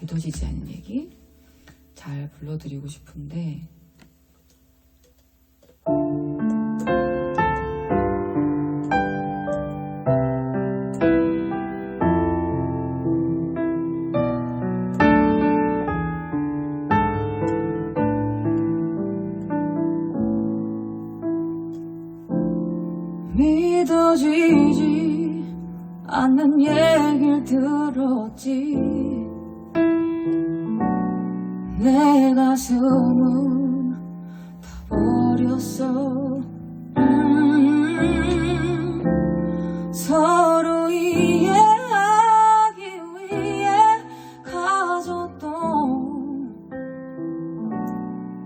믿어지지 않는 얘기. 잘 불러드리고 싶은데. 믿어지지 않는 얘길 들었지. 내 가슴은 다 버렸어. 음, 서로 이해하기 위해 가졌던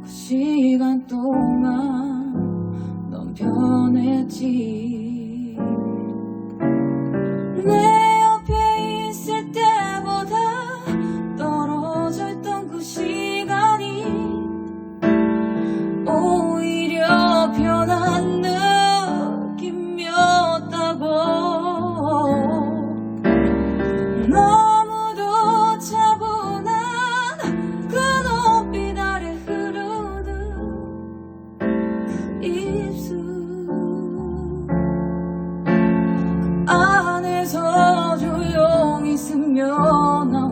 그 시간 동안 넌 변했지 내 서 조용히 있으면